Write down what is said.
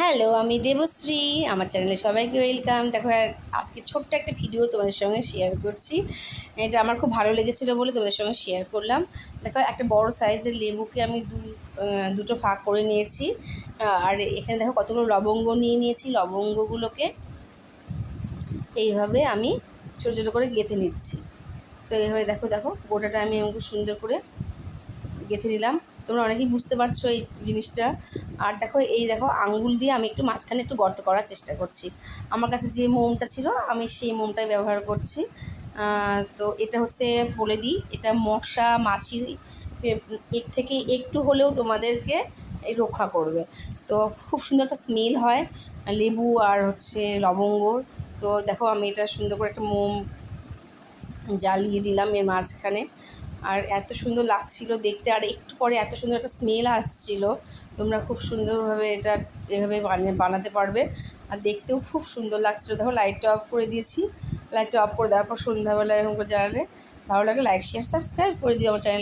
Hello আমি দেবশ্রী, আমার চ্যানেলে সবাইকে ওয়েলকাম দেখো, আজকে ছোট্ট একটা ভিডিও তোমাদের সঙ্গে শেয়ার করছি। এটা আমার খুব ভালো লেগেছিলো বলে তোমাদের সঙ্গে শেয়ার করলাম। দেখো, একটা বড় সাইজের লেবুকে আমি দুই দুটো ফাঁক করে নিয়েছি। আর এখানে দেখো, কতগুলো লবঙ্গ নিয়ে নিয়েছি। লবঙ্গগুলোকে এইভাবে আমি ছোটো ছোটো করে গেঁথে নিচ্ছি। তো এইভাবে দেখো দেখো, গোটাটা আমি খুব সুন্দর করে গেঁথে নিলাম। তোমরা অনেকেই বুঝতে পারছ এই জিনিসটা। আর দেখো, এই দেখো, আঙ্গুল দিয়ে আমি একটু মাঝখানে একটু গর্ত করার চেষ্টা করছি। আমার কাছে যে মোমটা ছিল, আমি সেই মোমটাই ব্যবহার করছি। তো এটা হচ্ছে বলে দিই, এটা মশা, মাছি এর থেকে একটু হলেও তোমাদেরকে রক্ষা করবে। তো খুব সুন্দর একটা স্মেল হয়, লেবু আর হচ্ছে লবঙ্গ। তো দেখো, আমি এটা সুন্দর করে একটা মোম জ্বালিয়ে দিলাম এর মাঝখানে। আর এত সুন্দর লাগছিল দেখতে, আর একটু পরে এত সুন্দর একটা স্মেল আসছিল। তোমরা খুব সুন্দরভাবে এটা এভাবে বানাতে পারবে। আর দেখতেও খুব সুন্দর লাগছিল। দেখো লাইটটা অফ করে দিয়েছি। লাইটটা অফ করে দেওয়ার পর সন্ধ্যাবেলা এরকম করে জানালে ভালো লাগে। লাইক শেয়ার সাবস্ক্রাইব করে দিও আমার চ্যানেল